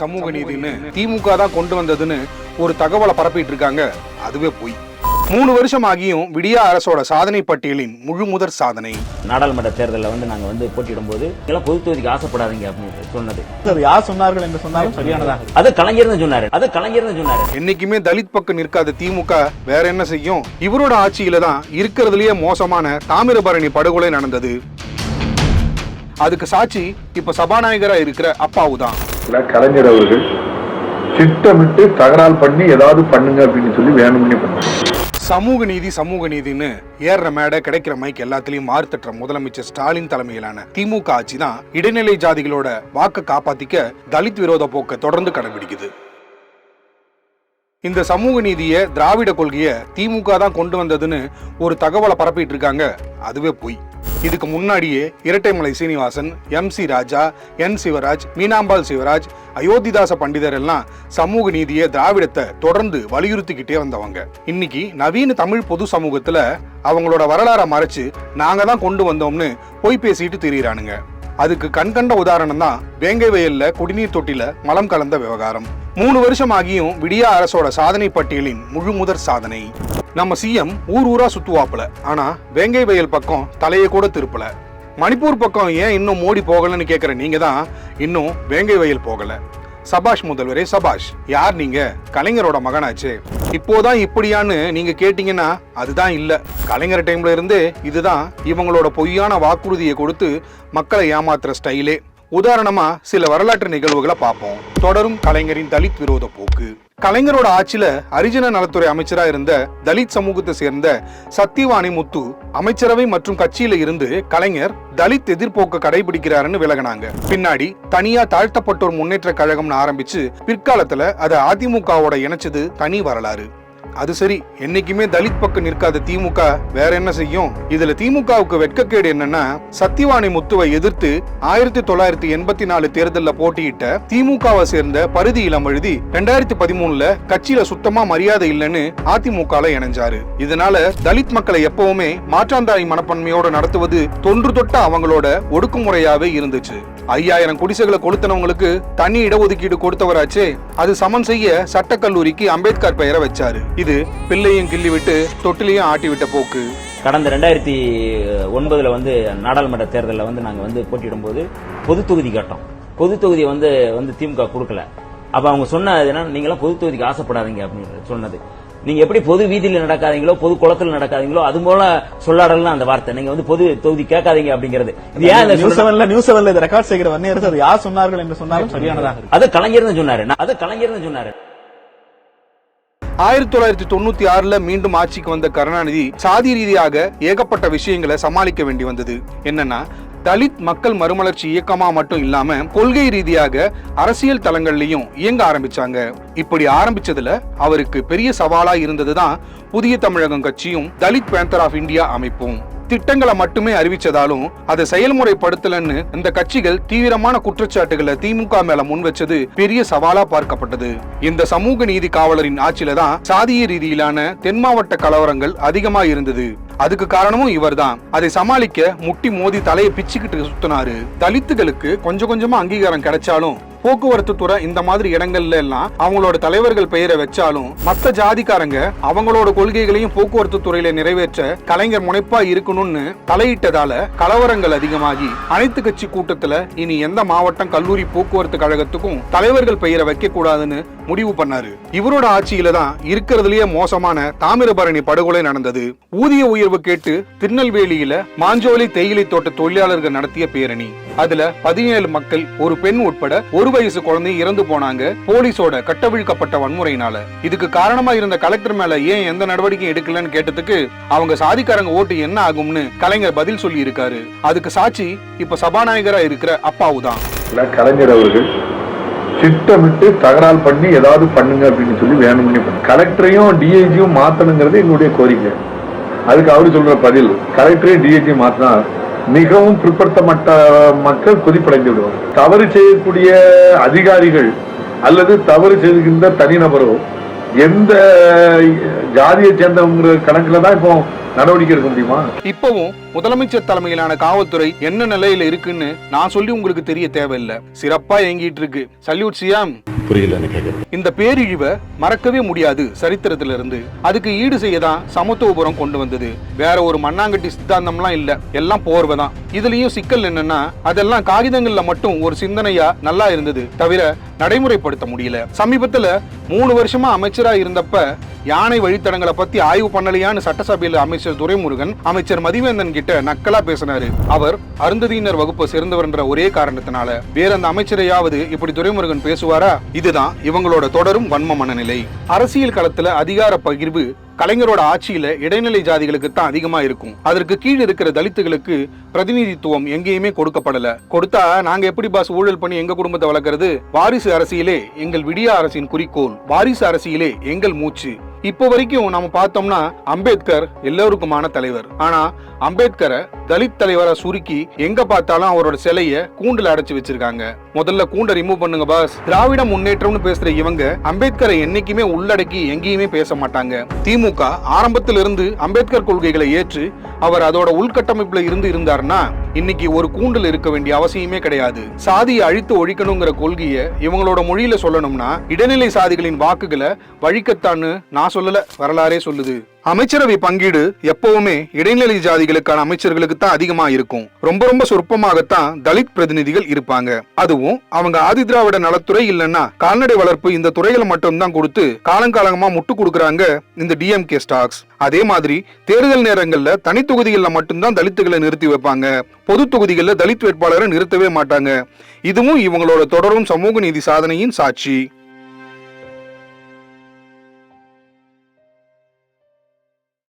சமூக நீதின்னு திமுக தான் கொண்டு வந்ததுன்னு ஒரு தகவலை பரப்பிட்டு இருக்காங்க. அதுவே பொய். மூணு வருஷம் ஆகியும் விடியா அரசோட சாதனை பட்டியலின் முழு முதற் சாதனை. நாடாளுமன்ற தேர்தலில் வந்து நாங்கள் வந்து போட்டியிடும் போது இதெல்லாம் பொது தொகுதிக்கு ஆசைப்படாதீங்க அப்படின்னு சொன்னது. சார் யார் சொன்னார்கள் என்று சொன்னாலும் சரியானதாக அது கலைஞர் தான் சொன்னாரு. அது கலைஞர் தான் சொன்னாரு. என்னைக்குமே தலித் பக்கம் நிற்காத திமுக வேற என்ன செய்யும்? இவரோட ஆட்சியில தான் இருக்கிறதுலயே மோசமான தாமிரபரணி படுகொலை நடந்தது. அதுக்கு சாட்சி இப்ப சபாநாயகரா இருக்கிற அப்பாவு தான் கலைஞர் அவர்கள் திட்டமிட்டு தகராறு பண்ணி ஏதாவது பண்ணுங்க அப்படின்னு சொல்லி வேணும்னே பண்ணாங்க. சமூக நீதி சமூக நீதின்னு ஏற மேடை கிடைக்கிற மைக் எல்லாத்துலயும் மாறு முதலமைச்சர் ஸ்டாலின் தலைமையிலான திமுக ஆட்சி தான் இடைநிலை ஜாதிகளோட வாக்க காப்பாத்திக்க தலித் விரோத போக்கை தொடர்ந்து கடைபிடிக்குது. இந்த சமூக நீதியை திராவிட கொள்கையை திமுக தான் கொண்டு வந்ததுன்னு ஒரு தகவலை பரப்பிட்டு இருக்காங்க. அதுவே பொய். இதுக்கு முன்னாடியே Rettaimalai Srinivasan M C Raja N Sivaraj Meenambal Sivaraj Ayothidasa Pandithar எல்லாம் சமூக நீதியை திராவிடத்தை தொடர்ந்து வலியுறுத்திக்கிட்டே வந்தவங்க. இன்னைக்கு நவீன தமிழ் பொது சமூகத்துல அவங்களோட வரலாறை மறைச்சு நாங்க தான் கொண்டு வந்தோம்னு பொய் பேசிட்டு திரியிறானுங்க. அதுக்கு கண்கண்ட உதாரணம் தான் வேங்கை வயல்ல குடிநீர் தொட்டில மலம் கலந்த விவகாரம். மூணு வருஷம் ஆகியும் விடியா அரசோட சாதனை பட்டியலின் முழு முதற் சாதனை. நம்ம சிஎம் ஊர் ஊரா சுத்துவாப்புல. ஆனா வேங்கை வயல் பக்கம் தலையை கூட திருப்பல. மணிப்பூர் பக்கம் ஏன் இன்னும் மோடி போகலன்னு கேட்குற நீங்க தான் இன்னும் வேங்கை வயல் போகல. சபாஷ் முதல்வரே சபாஷ். யார் நீங்க? கலைஞரோட மகனாச்சு. இப்போதான் இப்படியான்னு நீங்க கேட்டீங்கன்னா அதுதான் இல்ல. கலைஞர் டைம்ல இருந்தே இதுதான் இவங்களோட பொய்யான வாக்குறுதியை கொடுத்து மக்களை ஏமாத்துற ஸ்டைலே உதாரணமா சில வரலாற்று நிகழ்வுகளை பார்ப்போம். தொடரும் கலைஞரின் தலித் விரோத போக்கு. கலைஞரோட ஆட்சியில ஹரிஜன நலத்துறை அமைச்சராக இருந்த தலித் சமூகத்தை சேர்ந்த சத்தியவாணி முத்து அமைச்சரவை மற்றும் கட்சியில இருந்து கலைஞர் தலித் எதிர்ப்போக்க கடைபிடிக்கிறாருன்னு விலகினாங்க. பின்னாடி தனியா தாழ்த்தப்பட்டோர் முன்னேற்ற கழகம்னு ஆரம்பிச்சு பிற்காலத்துல அதை அதிமுகவோட இணைச்சது தனி வரலாறு. அது சரி என்னைக்குமே தலித் பக்கம் நிற்காத திமுக வேற என்ன செய்யும்? இதுல திமுகவுக்கு வெட்கக்கேடு என்னன்னா சத்தியவாணி முத்துவை எதிர்த்து ஆயிரத்தி தொள்ளாயிரத்தி எண்பத்தி நாலு தேர்தலில் போட்டியிட்ட திமுகவை சேர்ந்த பருதி இளம் எழுதி ரெண்டாயிரத்தி பதிமூணுல கட்சியில சுத்தமா மரியாதை இல்லைன்னு அதிமுகல இணைஞ்சாரு. இதனால தலித் மக்களை எப்பவுமே மாற்றாந்தாய் மனப்பான்மையோட நடத்துவது தொன்று தொட்ட அவங்களோட ஒடுக்குமுறையாவே இருந்துச்சு. ஐயாயிரம் குடிசைகளை கொளுத்தினவங்களுக்கு தனி இடஒதுக்கீடு கொடுத்தவராச்சே. அது சமன் செய்ய சட்டக்கல்லூரிக்கு அம்பேத்கர் பெயரை வச்சாரு. இது பிள்ளையும் கிள்ளி விட்டு தொட்டிலையும் ஆட்டி விட்ட போக்கு. கடந்த ரெண்டாயிரத்தி ஒன்பதுல வந்து நாடாளுமன்ற தேர்தலில் வந்து நாங்கள் வந்து போட்டியிடும் போது பொது தொகுதி கேட்டோம். பொது தொகுதியை வந்து வந்து திமுக கொடுக்கல. அப்ப அவங்க சொன்னது என்ன நீங்களாம் பொது தொகுதிக்கு ஆசைப்படாதீங்க அப்படின்னு சொன்னது. நீங்க எப்படி பொது வீதியில நடக்காதீங்களோ பொது குளத்துல நடக்காதீங்களோ அது போல சொல்லாடலாம் அந்த வார்த்தை. நீங்க வந்து பொது தொகுதி கேட்காதீங்க அப்படிங்கிறது. இது ஏன் நியூஸ் செவன்ல நியூஸ் செவன்ல இதை ரெக்கார்ட் செய்கிற வன்னியர் சார் யார் சொன்னார்கள் என்று சொன்னாலும் சரியானதாக அது கலைஞர் தான் சொன்னாரு அது கலைஞர் தான் சொன்னாரு. ஆயிரத்தி தொள்ளாயிரத்தி தொண்ணூத்தி ஆறுல மீண்டும் ஆட்சிக்கு வந்த கருணாநிதி சாதி ரீதியாக ஏகப்பட்ட விஷயங்களை சமாளிக்க வேண்டி வந்தது. என்னன்னா தலித் மக்கள் மறுமலர்ச்சி இயக்கமா மட்டும் இல்லாம கொள்கை ரீதியாக அரசியல் தளங்கள்லயும் இயங்க ஆரம்பிச்சாங்க. இப்படி ஆரம்பிச்சதுல அவருக்கு பெரிய சவாலா இருந்ததுதான் புதிய தமிழகம் கட்சியும் தலித் பேந்தர் ஆஃப் இந்தியா அமைப்பும். திட்டங்களை மட்டுமே அறிவிச்சதாலும் அதை செயல்முறைப்படுத்தலன்னு இந்த கட்சிகள் தீவிரமான குற்றச்சாட்டுகளை திமுக மேல முன் வச்சது பெரிய சவாலா பார்க்கப்பட்டது. இந்த சமூக நீதி காவலரின் ஆட்சியில தான் சாதிய ரீதியிலான தென் மாவட்ட கலவரங்கள் அதிகமா இருந்தது. அதுக்கு காரணமும் இவர்தான். அதை சமாளிக்க முட்டி மோதி தலையை பிச்சுக்கிட்டு சுத்தினாரு. தலித்துகளுக்கு கொஞ்சம் கொஞ்சமா அங்கீகாரம் கிடைச்சாலும் போக்குவரத்து துறை இந்த மாதிரி இடங்கள்ல எல்லாம் அவங்களோட தலைவர்கள் பெயரை வச்சாலும் மத்த ஜாதிக்காரங்க அவங்களோட கொள்கைகளையும் போக்குவரத்து துறையில நிறைவேற்ற கலைஞர் முனைப்பா இருக்கணும்னு தலையிட்டதால கலவரங்கள் அதிகமாகி அனைத்து கட்சி கூட்டத்துல இனி எந்த மாவட்டம் கல்லூரி போக்குவரத்து கழகத்துக்கும் தலைவர்கள் பெயரை வைக்க கூடாதுன்னு முடிவு பண்ணாரு. இவரோட ஆட்சியில தான் இருக்கிறதுலயே மோசமான தாமிரபரணி படுகொலை நடந்தது. ஊதிய உயர்வு கேட்டு திருநெல்வேலியில மாஞ்சோலி தேயிலை தோட்ட தொழிலாளர்கள் நடத்திய பேரணி. அதுல பதினேழு மக்கள் ஒரு பெண் உட்பட ஒரு வயசு குழந்தை இறந்து போனாங்க. போலீஸோட கட்டவிழ்க்கப்பட்ட வன்முறையினால. இதுக்கு காரணமா இருந்த கலெக்டர் மேல ஏன் எந்த நடவடிக்கையும் எடுக்கலன்னு கேட்டதுக்கு அவங்க சாதிக்காரங்க ஓட்டு என்ன ஆகும்னு கலைஞர் பதில் சொல்லி இருக்காரு அதுக்கு சாட்சி இப்ப சபாநாயகரா இருக்கிற அப்பாவு தான். கலைஞர் அவர்கள் திட்டமிட்டு தகராறு பண்ணி ஏதாவது பண்ணுங்க அப்படின்னு சொல்லி வேணும்னே கலெக்டரையும் டிஐஜியும் மாத்தணுங்கிறது எங்களுடைய கோரிக்கை. அதுக்கு அவரு சொல்ற பதில் கலெக்டரையும் டிஐஜியும் மாத்தினா மிகவும் பிற்படுத்தப்பட்ட மக்கள் கொதிப்படைந்து விடுவாங்க தவறு செய்யக்கூடிய அதிகாரிகள் அல்லது தவறு செய்கின்ற தனிநபரோ எந்த ஜாதியை சேர்ந்தவங்கிற கணக்குல தான் இப்போ நடவடிக்கை எடுக்க முடியுமா? இப்பவும் முதலமைச்சர் தலைமையிலான காவல்துறை என்ன நிலையில இருக்குன்னு நான் சொல்லி உங்களுக்கு தெரிய தேவையில்லை. சிறப்பா இயங்கிட்டு இருக்கு. சல்யூட் சியாம் புரியல எனக்கு கேட்குறது இந்த பேரிழிவை மறக்கவே முடியாது சரித்திரத்துல இருந்து அதுக்கு ஈடு செய்ய தான் சமத்துவபுரம் கொண்டு வந்தது. வேற ஒரு மண்ணாங்கட்டி சித்தாந்தம்லாம் இல்ல. எல்லாம் போர்வை தான் இதுலயும் சிக்கல் என்னன்னா அதெல்லாம் காகிதங்கள்ல மட்டும் ஒரு சிந்தனையா நல்லா இருந்தது தவிர நடைமுறைப்படுத்த முடியல. சமீபத்துல மூணு வருஷமா அமைச்சரா இருந்தப்ப யானை வழித்தடங்களை பத்தி ஆய்வு பண்ணலையான்னு சட்டசபையில அமைச்சர் துரைமுருகன் அமைச்சர் மதிவேந்தன் கிட்ட நக்கலா பேசினாரு. அவர் அருந்ததியினர் வகுப்பை சேர்ந்தவர்ன்ற ஒரே காரணத்தினால. வேற அந்த அமைச்சரையாவது இப்படி துரைமுருகன் பேசுவாரா? இதுதான் இவங்களோட தொடரும் வன்ம மனநிலை. அரசியல் களத்துல அதிகார பகிர்வு கலைஞரோட ஆட்சியில இடைநிலை ஜாதிகளுக்கு தான் அதிகமா இருக்கும். அதற்கு கீழ் இருக்கிற தலித்துகளுக்கு பிரதிநிதித்துவம் எங்கேயுமே கொடுக்கப்படல. கொடுத்தா நாங்க எப்படி பாஸ் ஊழல் பண்ணி எங்க குடும்பத்தை வளர்க்கறது? வாரிசு அரசியலே எங்கள் விடிய அரசின் குறிக்கோள். வாரிசு அரசியலே எங்கள் மூச்சு. இப்போ வரைக்கும் நாம பார்த்தோம்னா அம்பேத்கர் எல்லோருக்குமான தலைவர். ஆனா அம்பேத்கரை தலித் தலைவரா சுருக்கி எங்க பார்த்தாலும் அவரோட சிலைய கூண்டுல அடைச்சு வச்சிருக்காங்க. முதல்ல கூண்டை ரிமூவ் பண்ணுங்க பாஸ் திராவிட முன்னேற்றம்னு பேசுற இவங்க அம்பேத்கரை என்னைக்குமே உள்ளடக்கி எங்கேயுமே பேச மாட்டாங்க. திமுக ஆரம்பத்திலிருந்து அம்பேத்கர் கொள்கைகளை ஏற்று அவர் அதோட உள்கட்டமைப்புல இருந்து இருந்தாருன்னா இன்னைக்கு ஒரு கூண்டில் இருக்க வேண்டிய அவசியமே கிடையாது. சாதியை அழித்து ஒழிக்கணுங்கிற கொள்கையை இவங்களோட மொழியில சொல்லணும்னா இடைநிலை சாதிகளின் வாக்குகளை வழிக்கத்தான்னு நான் சொல்லல வரலாறே சொல்லுது. அமைச்சரவை பங்கீடு எப்பவுமே இடைநிலை ஜாதிகளுக்கான அமைச்சர்களுக்கு தான் அதிகமா இருக்கும். ரொம்ப ரொம்ப சொற்பமாகத்தான் தலித் பிரதிநிதிகள் இருப்பாங்க. அதுவும் அவங்க ஆதி திராவிட நலத்துறை இல்லைன்னா கால்நடை வளர்ப்பு இந்த துறைகளை மட்டும்தான் கொடுத்து காலங்காலமா முட்டு கொடுக்குறாங்க இந்த டிஎம்கே ஸ்டாக்ஸ் அதே மாதிரி தேர்தல் நேரங்கள்ல தனி தொகுதிகளில் மட்டும்தான் தலித்துகளை நிறுத்தி வைப்பாங்க. பொது தொகுதிகளில் தலித் வேட்பாளரை நிறுத்தவே மாட்டாங்க. இதுவும் இவங்களோட தொடரும் சமூக நீதி சாதனையின் சாட்சி.